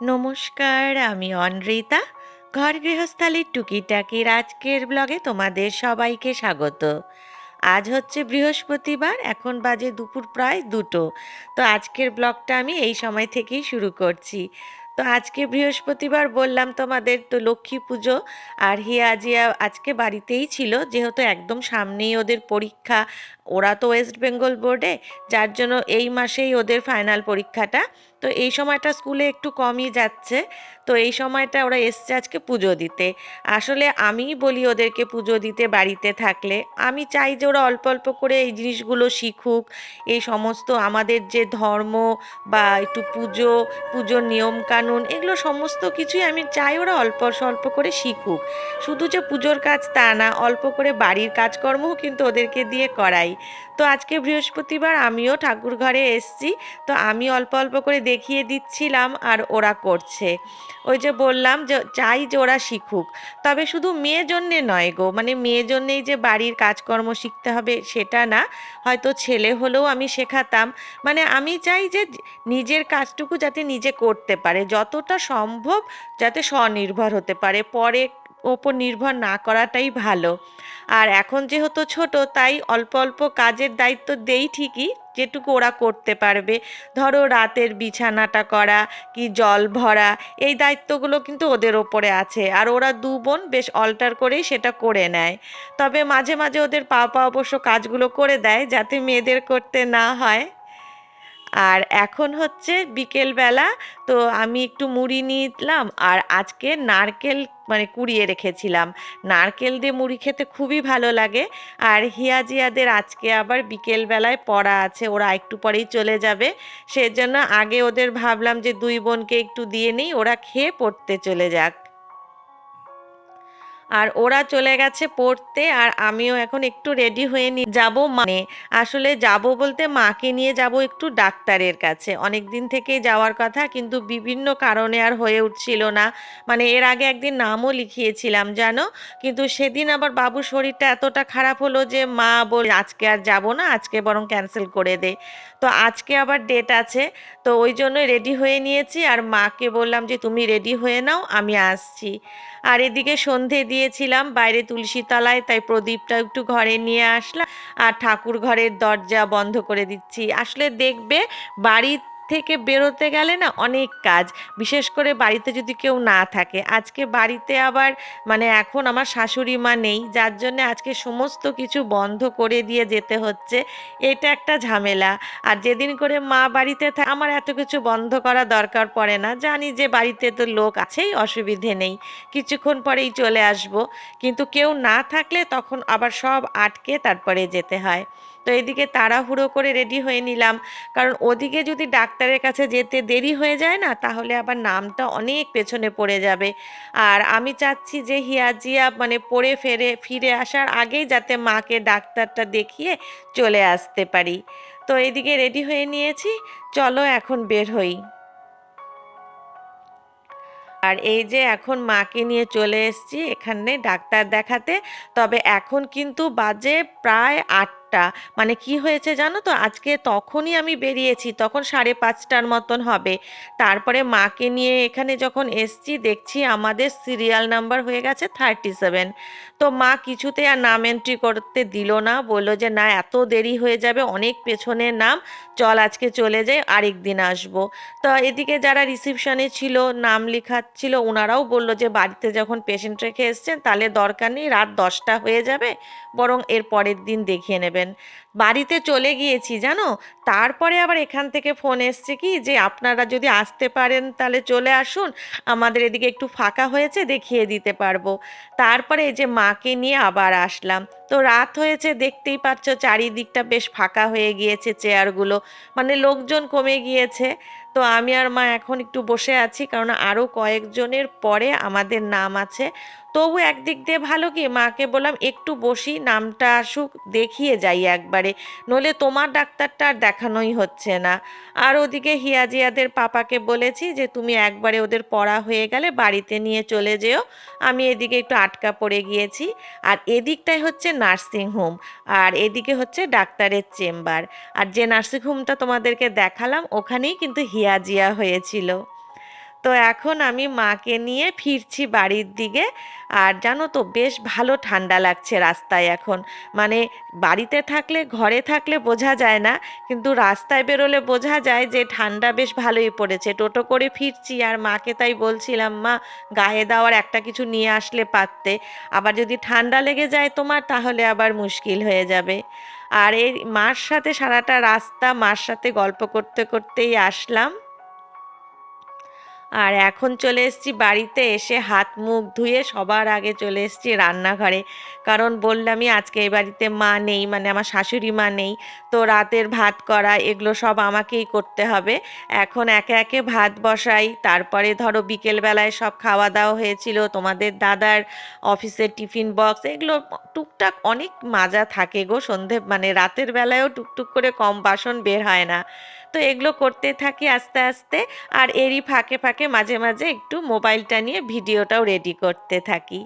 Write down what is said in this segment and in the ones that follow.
নমস্কার, আমি অনৃতা। ঘর গৃহস্থালির টুকিটাকির আজকের ব্লগে তোমাদের সবাইকে স্বাগত। আজ হচ্ছে বৃহস্পতিবার, এখন বাজে দুপুর প্রায় দুটো। তো আজকের ব্লগটা আমি এই সময় থেকেই শুরু করছি। তো আজকে বৃহস্পতিবার বললাম তোমাদের তো লক্ষ্মী পুজো, আর হিয়া জিয়া আজকে বাড়িতেই ছিল, যেহেতু একদম সামনেই ওদের পরীক্ষা ওরা তো ওয়েস্ট বেঙ্গল বোর্ডে যার জন্য এই মাসেই ওদের ফাইনাল পরীক্ষাটা। তো এই সময়টা স্কুলে একটু কমই যাচ্ছে। তো এই সময়টা ওরা এসছে আজকে পুজো দিতে। আসলে আমিই বলি ওদেরকে পুজো দিতে বাড়িতে থাকলে। আমি চাই যে ওরা অল্প অল্প করে এই জিনিসগুলো শিখুক। এই সমস্ত আমাদের যে ধর্ম বা একটু পুজো, পুজোর নিয়মকানুন, এগুলো সমস্ত কিছুই আমি চাই ওরা অল্প স্বল্প করে শিখুক। শুধু যে পুজোর কাজ তা না, অল্প করে বাড়ির কাজকর্মও কিন্তু ওদেরকে দিয়ে করাই। তো আজকে বৃহস্পতিবার আমিও ঠাকুর ঘরে এসছি, তো আমি অল্প অল্প করে দেখিয়ে দিচ্ছিলাম আর ওরা করছে। ওই যে বললাম যে চাই যে ওরা শিখুক, তবে শুধু মেয়ে জন্যে নয় গো মানে মেয়ে জন্যেই যে বাড়ির কাজকর্ম শিখতে হবে সেটা না, হয়তো ছেলে হলেও আমি শেখাতাম। মানে আমি চাই যে নিজের কাজটুকু যাতে নিজে করতে পারে, যতটা সম্ভব যাতে স্বনির্ভর হতে পারে, পরে ওপর নির্ভর না করাটাই ভালো। আর এখন যেহেতু ছোট, তাই অল্প অল্প কাজের দায়িত্ব দেই ঠিকই, যেটুকু ওরা করতে পারবে। ধরো রাতের বিছানাটা করা কি জল ভরা, এই দায়িত্বগুলো কিন্তু ওদের ওপরে আছে। আর ওরা দু বোন বেশ অল্টার করেই সেটা করে নেয়। তবে মাঝে মাঝে ওদের পা পা অবশ্য কাজগুলো করে দেয়, যাতে মেয়েদের করতে না হয়। আর এখন হচ্ছে বিকেলবেলা, তো আমি একটু মুড়ি নিলাম আর আজকে নারকেল মানে কুড়িয়ে রেখেছিলাম। নারকেল দিয়ে মুড়ি খেতে খুবই ভালো লাগে আর হিয়াজিয়াদের আজকে আবার বিকেলবেলায় পড়া আছে, ওরা একটু পরেই চলে যাবে। সেজন্য আগে ওদের ভাবলাম যে দুই বোনকে একটু দিয়ে নিই, ওরা খেয়ে পড়তে চলে যাক। আর ওরা চলে গেছে পড়তে আর আমিও এখন একটু রেডি হয়ে নি যাব মানে। আসলে যাব বলতে মাকে নিয়ে যাব একটু ডাক্তারের কাছে। অনেক দিন থেকেই যাওয়ার কথা, কিন্তু বিভিন্ন কারণে আর হয়ে উঠছিল না। মানে এর আগে একদিন নামও লিখিয়েছিলাম, জানো? কিন্তু সেদিন আবার বাবুর শরীরটা এতটা খারাপ হলো যে মা বল আজকে আর যাব না, আজকে বরং ক্যান্সেল করে দে। তো আজকে আবার ডেট আছে। তো ওই জন্য রেডি হয়ে নিয়েছি। আর মাকে বললাম যে, তুমি রেডি হয়ে নাও, আমি আসছি। আর এদিকে সন্ধে দিয়েছিলাম, বাইরে তুলসী তলায়, তাই প্রদীপটা একটু ঘরে নিয়ে আসলাম। আর ঠাকুর ঘরের দরজা বন্ধ করে দিচ্ছি। আসলে দেখবে বাড়ি থেকে বেরোতে গেলে না অনেক কাজ। বিশেষ করে বাড়িতে যদি কেউ না থাকে। আজকে বাড়িতে আবার মানে এখন আমার শাশুড়ি মা নেই, যার জন্য আজকে সমস্ত কিছু বন্ধ করে দিয়ে যেতে হচ্ছে। এটা একটা ঝামেলা। আর যেদিন করে মা বাড়িতে থাকে আমার এত কিছু বন্ধ করা দরকার পড়ে না। জানি যে বাড়িতে তো লোক আছেই, অসুবিধে নেই। কিছুক্ষণ পরেই চলে আসব। কিন্তু কেউ না থাকলে তখন আবার সব আটকে তারপরে যেতে হয়। তো এদিকে তাড়াহুড়ো করে রেডি হয়ে নিলাম। কারণ ওদিকে যদি ডাক্তারের কাছে যেতে দেরি হয়ে যায় না, তাহলে আবার নামটা অনেক পেছনে পড়ে যাবে। আর আমি চাচ্ছি যে হিয়াজিয়া মানে পড়ে ফেরে, ফিরে আসার আগেই যাতে মাকে ডাক্তারটা দেখিয়ে চলে আসতে পারি। তো এদিকে রেডি হয়ে নিয়েছি, চলো এখন বের হই। আর এই যে এখন মাকে নিয়ে চলে এসেছি এখানে ডাক্তার দেখাতে। তবে এখন কিন্তু বাজে প্রায় আট আটটা মানে কি হয়েছে জানো তো? আজকে তখনই আমি বেরিয়েছি, তখন সাড়ে পাঁচটার মতন হবে। তারপরে মাকে নিয়ে এখানে যখন এসছি, দেখছি আমাদের সিরিয়াল নাম্বার হয়ে গেছে থার্টি সেভেন তো মা কিছুতে আর নাম এন্ট্রি করতে দিল না, বলল যে, না, এত দেরি হয়ে যাবে, অনেক পেছনের নাম। চল আজকে চলে যাই আরেক দিন আসব। তো এদিকে যারা রিসিপশনে ছিল, নাম লেখাচ্ছিল ওনারাও বলল যে, বাড়িতে যখন পেশেন্ট রেখে এসছেন, তাহলে দরকার নেই, রাত দশটা হয়ে যাবে, বরং এর পরের দিন দেখিয়ে নেবেন। Yeah. বাড়িতে চলে গিয়েছি, জানো? তারপরে আবার এখান থেকে ফোন এসছে কি যে, আপনারা যদি আসতে পারেন তাহলে চলে আসুন, আমাদের এদিকে একটু ফাঁকা হয়েছে, দেখিয়ে দিতে পারব। তারপরে এই যে মাকে নিয়ে আবার আসলাম। তো রাত হয়েছে, দেখতেই পাচ্ছ চারিদিকটা বেশ ফাঁকা হয়ে গিয়েছে চেয়ারগুলো মানে লোকজন কমে গিয়েছে। তো আমি আর মা এখন একটু বসে আছি, কারণ আরও কয়েকজনের পরে আমাদের নাম আছে। তবু একদিক দিয়ে ভালো কি? মাকে বললাম, একটু বসি, নামটা আসুক, দেখিয়ে যাই একবারে নলে তোমার ডাক্তারটা আর দেখানোই হচ্ছে না। আর ওদিকে হিয়াজিয়াদের পাপাকে বলেছি যে, তুমি একবারে ওদের পড়া হয়ে গেলে বাড়িতে নিয়ে চলে যেও। আমি এদিকে একটু আটকা পড়ে গিয়েছি। আর এদিকটাই হচ্ছে নার্সিং হোম, আর এদিকে হচ্ছে ডাক্তারের চেম্বার। আর যে নার্সিং হোমটা তোমাদেরকে দেখালাম, ওখানেই কিন্তু হিয়াজিয়া হয়েছিল। তো এখন আমি মাকে নিয়ে ফিরছি বাড়ির দিকে। আর জানো তো, বেশ ভালো ঠান্ডা লাগছে রাস্তায় এখন। মানে বাড়িতে থাকলে, ঘরে থাকলে বোঝা যায় না, কিন্তু রাস্তায় বেরোলে বোঝা যায় যে ঠান্ডা বেশ ভালোই পড়েছে। টোটো করে ফিরছি আর মাকে তাই বলছিলাম, মা, গায়ে দেওয়ার একটা কিছু নিয়ে আসলে পারতে। আবার যদি ঠান্ডা লেগে যায় তোমার, তাহলে আবার মুশকিল হয়ে যাবে। আর এই মার সাথে সারাটা রাস্তা মার সাথে গল্প করতে করতেই আসলাম। আর এখন চলে এসেছি বাড়িতে এসে হাত মুখ ধুয়ে সবার আগে চলে এসেছি রান্নাঘরে। কারণ বললামই আজকে এই বাড়িতে মা নেই মানে আমার শাশুড়ি মা নেই। তো রাতের ভাত করা, এগুলো সব আমাকেই করতে হবে। এখন একে একে ভাত বসাই, তারপরে ধরো বিকেলবেলায় সব খাওয়া দাওয়া হয়েছিল, তোমাদের দাদার অফিসের টিফিন বক্স, এগুলো টুকটাক অনেক মাজা থাকে গো সন্ধে মানে রাতের বেলায়ও টুকটুক করে কম বাসন বের হয় না। তো এগুলো করতে থাকি আস্তে আস্তে আর এরই ফাঁকে ফাঁকে মাঝে মাঝে একটু মোবাইলটা নিয়ে ভিডিওটাও রেডি করতে থাকি।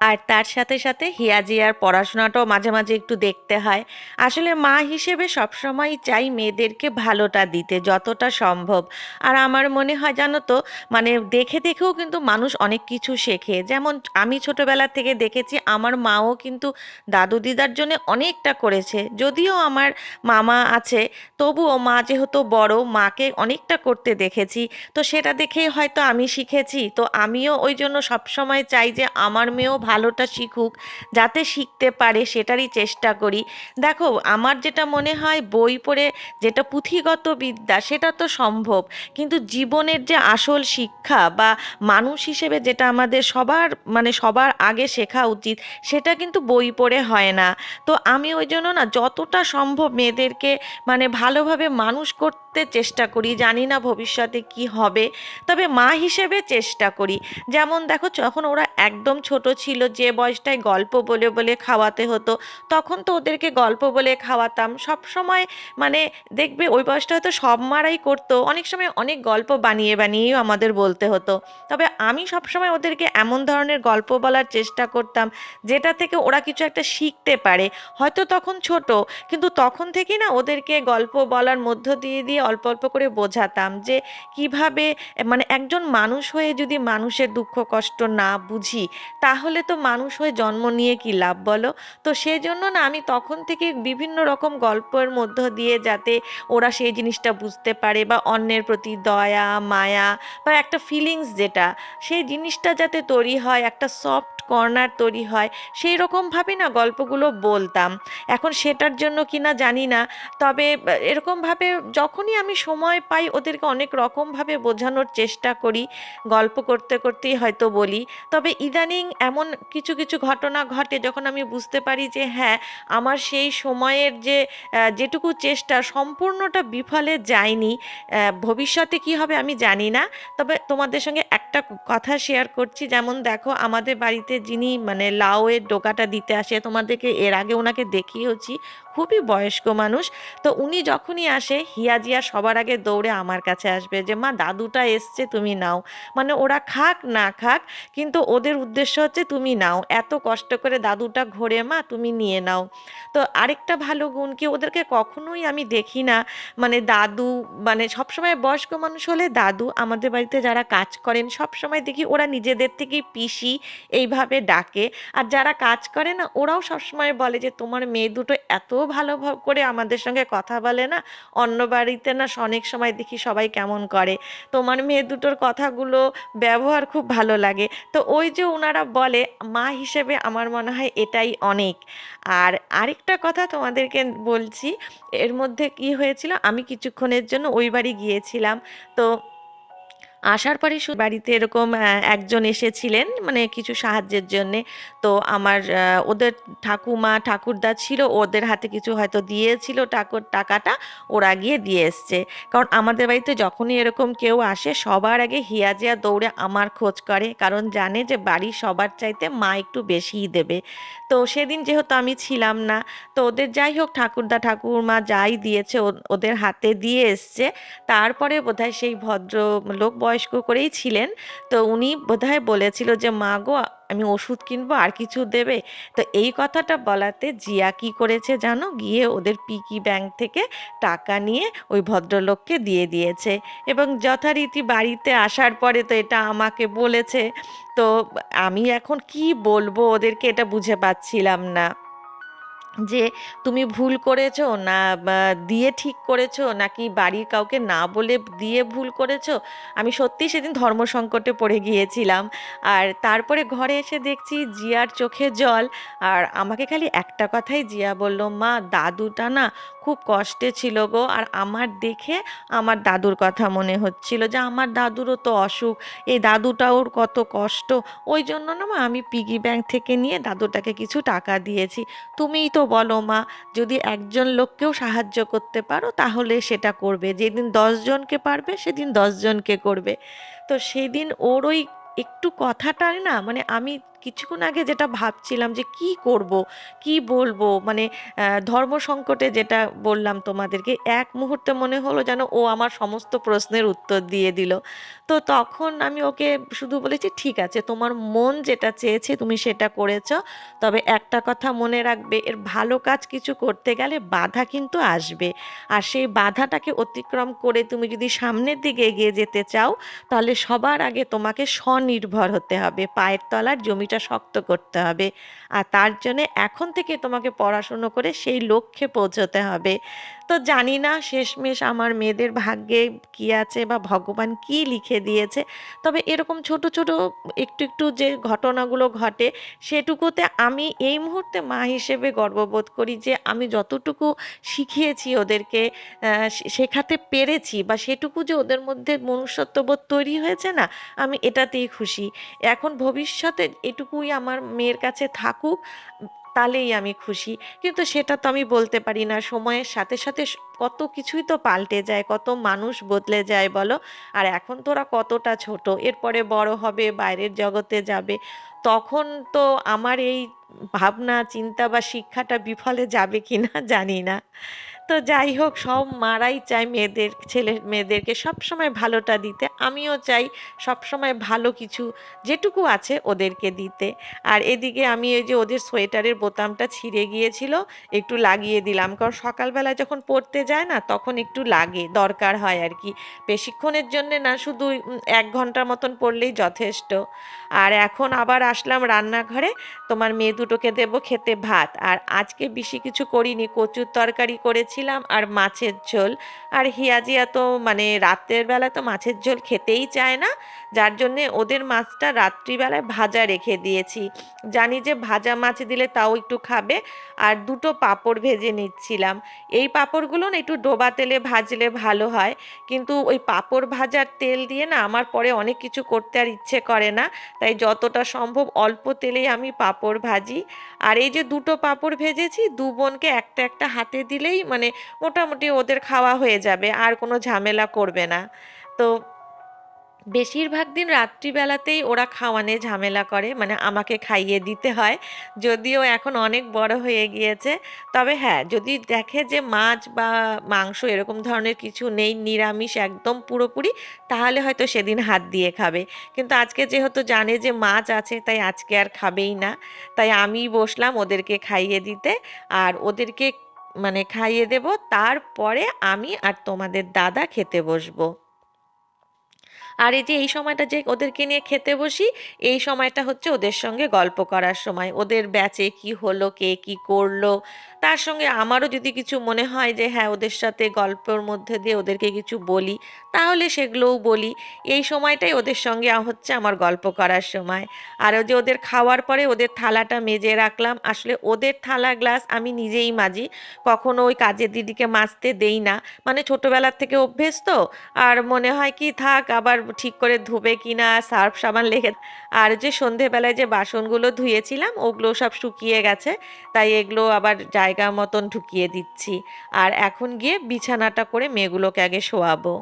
আর তার সাথে সাথে হিয়াজিয়ার পড়াশোনাটাও মাঝে মাঝে একটু দেখতে হয়। আসলে মা হিসেবে সবসময় চাই মেয়েদেরকে ভালোটা দিতে, যতটা সম্ভব। আর আমার মনে হয় জানো তো মানে দেখে দেখেও কিন্তু মানুষ অনেক কিছু শেখে। যেমন আমি ছোটবেলা থেকে দেখেছি, আমার মাও কিন্তু দাদু দিদার জন্য অনেকটা করেছে। যদিও আমার মামা আছে, তবুও মা যেহেতু বড়, মাকে অনেকটা করতে দেখেছি। তো সেটা দেখেই হয়তো আমি শিখেছি। তো আমিও ওই জন্য সবসময় চাই যে আমার মেয়েও ভালোটা শিখুক, যাতে শিখতে পারে সেটারই চেষ্টা করি। দেখো, আমার যেটা মনে হয় বই পড়ে যেটা পুঁথিগত বিদ্যা সেটা তো সম্ভব, কিন্তু জীবনের যে আসল শিক্ষা বা মানুষ হিসেবে যেটা আমাদের সবার মানে সবার আগে শেখা উচিত, সেটা কিন্তু বই পড়ে হয় না। তো আমি ওই জন্য না যতটা সম্ভব মেয়েদেরকে মানে ভালোভাবে মানুষ করতে চেষ্টা করি, জানি না ভবিষ্যতে কি হবে, তবে মা হিসেবে চেষ্টা করি। যেমন দেখো, যখন ওরা একদম ছোট ছিল, যে বয়সটায় গল্প বলে বলে খাওয়াতে হতো, তখন তো ওদেরকে গল্প বলে খাওয়াতাম। সব সময় মানে দেখবে ওই বয়সটা হয়তো সব মারাই করতো। অনেক সময় অনেক গল্প বানিয়ে বানিয়েও আমাদের বলতে হতো। তবে আমি সবসময় ওদেরকে এমন ধরনের গল্প বলার চেষ্টা করতাম, যেটা থেকে ওরা কিছু একটা শিখতে পারে। হয়তো তখন ছোট, কিন্তু তখন থেকেই না ওদেরকে গল্প বলার মধ্য দিয়ে দিয়ে অল্প অল্প করে বোঝাতাম যে কীভাবে মানে একজন মানুষ হয়ে যদি মানুষের দুঃখ কষ্ট না বুঝি, তাহলে তো মানুষ হয়ে জন্ম নিয়ে কি লাভ বলো? তো সেই জন্য না আমি তখন থেকে বিভিন্ন রকম গল্পের মধ্য দিয়ে যাতে ওরা সেই জিনিসটা বুঝতে পারে বা অন্যের প্রতি দয়া, মায়া বা একটা ফিলিংস যেটা, সেই জিনিসটা যাতে তৈরি হয়, একটা সফট কর্নার তৈরি হয়। সেই রকমভাবে না গল্পগুলো বলতাম। এখন সেটার জন্য কি না জানি না। তবে এরকমভাবে যখনই আমি সময় পাই ওদেরকে অনেক রকমভাবে বোঝানোর চেষ্টা করি। গল্প করতে করতেই হয়তো বলি। তবে ইদানিং এমন কিছু কিছু ঘটনা ঘটে যখন আমি বুঝতে পারি যে হ্যাঁ আমার সেই সময়ের যে যেটুকু চেষ্টা সম্পূর্ণটা বিফলে যায়নি। ভবিষ্যতে কি হবে আমি জানি না। তবে তোমাদের সঙ্গে একটা কথা শেয়ার করছি। যেমন দেখো, আমাদের বাড়িতে যিনি মানে লাউয়ের ডোকাটা দিতে আসে তোমাদেরকে এর আগে ওনাকে দেখিয়েওছি। খুবই বয়স্ক মানুষ। তো উনি যখনই আসে হিয়াজিয়া সবার আগে দৌড়ে আমার কাছে আসবে যে, মা, দাদুটা এসছে, তুমি নাও। মানে ওরা খাক, না খাক, কিন্তু ওদের উদ্দেশ্য হচ্ছে, তুমি নাও। এত কষ্ট করে দাদুটা ঘোরে, মা, তুমি নিয়ে নাও। তো আরেকটা ভালো গুণ কি, ওদেরকে কখনোই আমি দেখি না। মানে দাদু মানে সবসময় বয়স্ক মানুষ হলে দাদু, আমাদের বাড়িতে যারা কাজ করেন, সবসময় দেখি ওরা নিজেদের থেকেই পিসি, এইভাবে ডাকে। আর যারা কাজ করে না, ওরাও সবসময় বলে যে, তোমার মেয়ে দুটো এত ভালো করে আমাদের সঙ্গে কথা বলে না। অন্য বাড়িতে না অনেক সময় দেখি সবাই কেমন করে। তোমার মেয়ে দুটোর কথাগুলো ব্যবহার খুব ভালো লাগে। তো ওই যে ওনারা বলে, মা হিসেবে আমার মনে হয় এটাই অনেক। আর আরেকটা কথা তোমাদেরকে বলছি, এর মধ্যে কি হয়েছিল? আমি কিছুক্ষণের জন্য ওই বাড়ি গিয়েছিলাম। তো আসার পরে বাড়িতে এরকম একজন এসেছিলেন মানে কিছু সাহায্যের জন্যে। তো আমার ওদের ঠাকুমা, ঠাকুরদা ছিল ওদের হাতে কিছু হয়তো দিয়েছিল ঠাকুর টাকাটা, ওরা গিয়ে দিয়ে এসছে। কারণ আমাদের বাড়িতে যখনই এরকম কেউ আসে সবার আগে হিয়াজিয়া দৌড়ে আমার খোঁজ করে। কারণ জানে যে বাড়ি সবার চাইতে মা একটু বেশিই দেবে। তো সেদিন যেহেতু আমি ছিলাম না, তো ওদের যাই হোক ঠাকুরদা, ঠাকুরমা যাই দিয়েছে ওদের হাতে দিয়ে এসছে। তারপরে বোধহয় সেই ভদ্র লোক বয়স বয়স্ক করেই ছিলেন। তো উনি বোধহয় বলেছিল যে, মা গো, আমি ওষুধ কিনবো, আর কিছু দেবে? তো এই কথাটা বলাতে জিয়া কি করেছে জানো? গিয়ে ওদের পিকি ব্যাংক থেকে টাকা নিয়ে ওই ভদ্রলোককে দিয়ে দিয়েছে। এবং যথারীতি বাড়িতে আসার পরে তো এটা আমাকে বলেছে। তো আমি এখন কি বলব? ওদেরকে এটা বুঝে পাচ্ছিলাম না। যে তুমি ভুল করেছ, না দিয়ে ঠিক করেছ, নাকি বাড়ির কাউকে না বলে দিয়ে ভুল করেছ, আমি সত্যি সেদিন ধর্ম সংকটে পড়ে গিয়েছিলাম। আর তারপরে ঘরে এসে দেখছি জিয়ার চোখে জল, আর আমাকে খালি একটা কথাই জিয়া বলল, মা, দাদুটা না খুব কষ্টে ছিল গো। আর আমার দেখে আমার দাদুর কথা মনে হচ্ছিল যে আমার দাদুরও তো অসুখ এই দাদুটা ওর কত কষ্ট। ওই জন্য না আমি পিগি ব্যাংক থেকে নিয়ে দাদুটাকে কিছু টাকা দিয়েছি। তুমিই তো বলো মা, যদি একজন লোককেও সাহায্য করতে পারো, তাহলে সেটা করবে। যেদিন দশজনকে পারবে, সেদিন দশজনকে করবে। তো সেদিন ওর ওই একটু কথাটাই না মানে আমি কিছুক্ষণ আগে যেটা ভাবছিলাম যে কি করব, কি বলব মানে ধর্ম সংকটে যেটা বললাম তোমাদেরকে, এক মুহূর্তে মনে হলো যেন ও আমার সমস্ত প্রশ্নের উত্তর দিয়ে দিল। তো তখন আমি ওকে শুধু বলেছি, ঠিক আছে, তোমার মন যেটা চেয়েছে তুমি সেটা করেছ, তবে একটা কথা মনে রাখবে, এর ভালো কাজ কিছু করতে গেলে বাধা কিন্তু আসবে। আর সেই বাধাটাকে অতিক্রম করে তুমি যদি সামনের দিকে এগিয়ে যেতে চাও, তাহলে সবার আগে তোমাকে স্বনির্ভর হতে হবে। পায়ের তলার জমিটা শক্ত করতে হবে। আর তার জন্যে এখন থেকে তোমাকে পড়াশুনো করে সেই লক্ষ্যে পৌঁছতে হবে। তো জানি না শেষমেশ আমার মেয়েদের ভাগ্যে কি আছে বা ভগবান কি লিখে দিয়েছে। তবে এরকম ছোট ছোট একটু একটু যে ঘটনাগুলো ঘটে সেটুকুতে আমি এই মুহূর্তে মা হিসেবে গর্ববোধ করি যে আমি যতটুকু শিখিয়েছি ওদেরকে শেখাতে পেরেছি বা সেটুকু যে ওদের মধ্যে মনুষ্যত্ববোধ তৈরি হয়েছে না, আমি এটাতেই খুশি। এখন ভবিষ্যতে এটুকুই আমার মেয়ের কাছে থাকুক, তাহলেই আমি খুশি। কিন্তু সেটা তো আমি বলতে পারি না। সময়ের সাথে সাথে কত কিছুই তো পাল্টে যায়, কত মানুষ বদলে যায় বলো? আর এখন তোরা কতটা ছোট? এরপরে বড় হবে, বাইরের জগতে যাবে। তখন তো আমার এই ভাবনা, চিন্তা বা শিক্ষাটা বিফলে যাবে কিনা জানি না। তো যাই হোক, সব মারাই চায় মেয়েদের, ছেলে, মেয়েদেরকে সবসময় ভালোটা দিতে। আমিও চাই সবসময় ভালো কিছু যেটুকু আছে ওদেরকে দিতে। আর এদিকে আমি এই যে ওদের সোয়েটারের বোতামটা ছিঁড়ে গিয়েছিল, একটু লাগিয়ে দিলাম। কারণ সকালবেলায় যখন পড়তে যায় না, তখন একটু লাগে, দরকার হয় আর কি। বেশিক্ষণের জন্যে না, শুধু এক ঘণ্টার মতন পড়লেই যথেষ্ট। আর এখন আবার আসলাম রান্নাঘরে, তোমার মেয়ে দুটোকে দেবো খেতে ভাত। আর আজকে বেশি কিছু করিনি, কচুর তরকারি করেছিলাম আর মাছের ঝোল। আর হিয়াজিয়া তো মানে রাতের বেলা তো মাছের ঝোল খেতেই চায় না। যার জন্যে ওদের মাছটা রাত্রিবেলায় ভাজা রেখে দিয়েছি। জানি যে ভাজা মাছ দিলে তাও একটু খাবে। আর দুটো পাঁপড় ভেজে নিচ্ছিলাম। এই পাঁপড়গুলো না একটু ডোবা তেলে ভাজলে ভালো হয়। কিন্তু ওই পাঁপড় ভাজার তেল দিয়ে না আমার পরে অনেক কিছু করতে আর ইচ্ছে করে না। তাই যতটা সম্ভব অল্প তেলেই আমি পাঁপড় ভাজি। আর এই যে দুটো পাঁপড় ভেজেছি, দু বোনকে একটা একটা হাতে দিলেই মানে মোটামুটি ওদের খাওয়া হয়ে যাবে। আর কোনো ঝামেলা করবে না। তো বেশিরভাগ দিন রাত্রিবেলাতেই ওরা খাওয়ানে ঝামেলা করে মানে আমাকে খাইয়ে দিতে হয়। যদিও এখন অনেক বড় হয়ে গিয়েছে। তবে হ্যাঁ যদি দেখে যে মাছ বা মাংস এরকম ধরনের কিছু নেই, নিরামিষ একদম পুরোপুরি, তাহলে হয়তো সেদিন হাত দিয়ে খাবে। কিন্তু আজকে যেহেতু জানে যে মাছ আছে, তাই আজকে আর খাবেই না। তাই আমি বসলাম ওদেরকে খাইয়ে দিতে, আর ওদেরকে মানে খাইয়ে দেব। তারপরে আমি আর তোমাদের দাদা খেতে বসবো। আর এই যে এই সময়টা যে ওদেরকে নিয়ে খেতে বসি, এই সময়টা হচ্ছে ওদের সঙ্গে গল্প করার সময়। ওদের ব্যাচে কি হলো, কে কি করল, তার সঙ্গে আমারও যদি কিছু মনে হয় যে হ্যাঁ ওদের সাথে গল্পের মধ্যে দিয়ে ওদেরকে কিছু বলি, তাহলে সেগুলোও বলি। এই সময়টাই ওদের সঙ্গে হচ্ছে আমার গল্প করার সময়। আর যে ওদের খাওয়ার পরে ওদের থালাটা মেজে রাখলাম। আসলে ওদের থালা গ্লাস আমি নিজেই মাজি। কখনো ওই কাজের দিদিকে মাজতে দেই না। মানে ছোটোবেলার থেকে অভ্যেস তো আর মনে হয় কি, থাক, আবার ঠিক করে ধুবে কিনা সার্ফ সাবান লেগে আর যে সন্ধেবেলায় যে বাসনগুলো ধুয়েছিলাম, ওগুলো সব শুকিয়ে গেছে, তাই এগুলো আবার জায়গা মতন ঢুকিয়ে দিচ্ছি। আর এখন গিয়ে বিছানাটা করে মেয়েগুলোকে আগে শোয়াবো।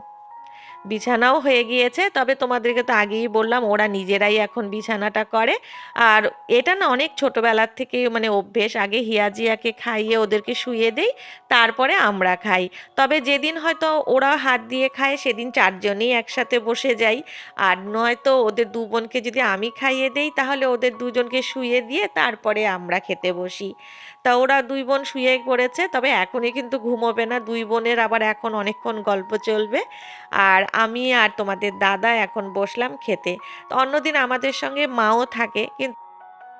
বিছানাও হয়ে গিয়েছে। তবে তোমাদেরকে তো আগেই বললাম, ওরা নিজেরাই এখন বিছানাটা করে। আর এটা না অনেক ছোটোবেলার থেকে মানে অভ্যেস। আগে হিয়াজিয়াকে খাইয়ে ওদেরকে শুয়ে দেই, তারপরে আমরা খাই। তবে যেদিন হয়তো ওরা হাত দিয়ে খায়, সেদিন চারজনেই একসাথে বসে যাই। আর নয়তো ওদের দু বোনকে যদি আমি খাইয়ে দেই, তাহলে ওদের দুজনকে শুয়ে দিয়ে তারপরে আমরা খেতে বসি। তা ওরা দুই বোন শুয়ে পড়েছে, তবে এখনই কিন্তু ঘুমোবে না। দুই বোনের আবার এখন অনেকক্ষণ গল্প চলবে। আর আমি আর তোমাদের দাদা এখন বসলাম খেতে। তো অন্যদিন আমাদের সঙ্গে মাও থাকে কিন্তু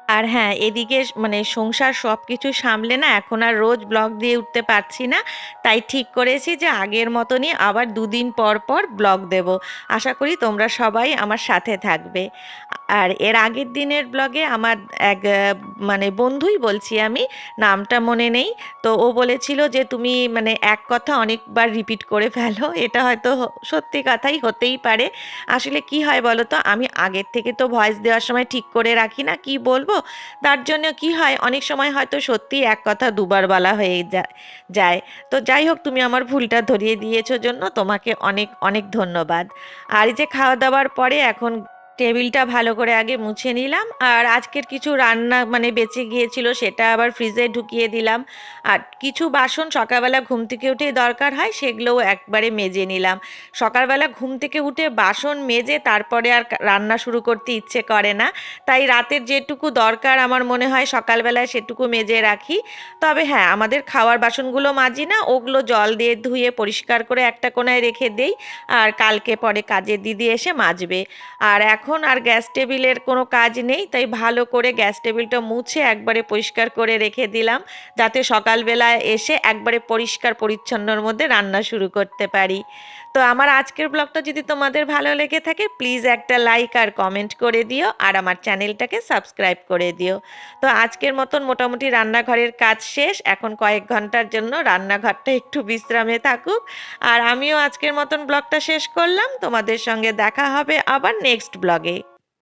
আর হ্যাঁ এদিকে মানে সংসার সব কিছু সামলে না, এখন আর রোজ ব্লগ দিয়ে উঠতে পারছি না। তাই ঠিক করেছি যে আগের মতনই আবার দুদিন পর পর ব্লগ দেব। আশা করি তোমরা সবাই আমার সাথে থাকবে। আর এর আগের দিনের ব্লগে আমার এক মানে বন্ধুই বলছি আমি, নামটা মনে নেই, তো ও বলেছিল যে তুমি মানে এক কথা অনেকবার রিপিট করে ফেলো, এটা হয়তো সত্যি কথাই হতেই পারে। আসলে কি হয় বলো তো, আমি আগের থেকে তো ভয়েস দেওয়ার সময় ঠিক করে রাখি না, কি বলব? তার জন্য কি হয়, অনেক সময় হয়তো সত্যি এক কথা দুবার বলা হয়ে যা- যায়। তো যাই হোক, তুমি আমার ভুলটা ধরিয়ে দিয়েছ জন্য তোমাকে অনেক অনেক ধন্যবাদ। আর যে খাওয়া দাওয়ার পরে এখন টেবিলটা ভালো করে আগে মুছে নিলাম আর আজকের কিছু রান্না মানে বেঁচে গিয়েছিল সেটা আবার ফ্রিজে ঢুকিয়ে দিলাম। আর কিছু বাসন সকালবেলা ঘুম থেকে উঠেই দরকার হয় সেগুলোও একবারে মেজে নিলাম। সকালবেলা ঘুম থেকে উঠে বাসন মেজে তারপরে আর রান্না শুরু করতে ইচ্ছে করে না। তাই রাতের যেটুকু দরকার আমার মনে হয় সকালবেলায় সেটুকু মেজে রাখি। তবে হ্যাঁ আমাদের খাওয়ার বাসনগুলো মাজি না, ওগুলো জল দিয়ে ধুয়ে পরিষ্কার করে একটা কোনায় রেখে দেই। আর কালকে পরে কাজের দিদি এসে মাজবে। আর এখন আর গ্যাস টেবিলের কোনো কাজ নেই, তাই ভালো করে গ্যাস টেবিলটা মুছে একবারে পরিষ্কার করে রেখে দিলাম, যাতে সকালবেলায় এসে একবারে পরিষ্কার পরিচ্ছন্নর মধ্যে রান্না শুরু করতে পারি। তো আমার আজকের ব্লগটা যদি তোমাদের ভালো লেগে থাকে, প্লিজ একটা লাইক আর কমেন্ট করে দিও, আর আমার চ্যানেলটাকে সাবস্ক্রাইব করে দিও। তো আজকের মতন মোটামুটি রান্নাঘরের কাজ শেষ, এখন কয়েক ঘণ্টার জন্য রান্নাঘরটা একটু বিশ্রামে থাকুক। আর আমিও আজকের মতন ব্লগটা শেষ করলাম, তোমাদের সঙ্গে দেখা হবে আবার নেক্সট ব্লগে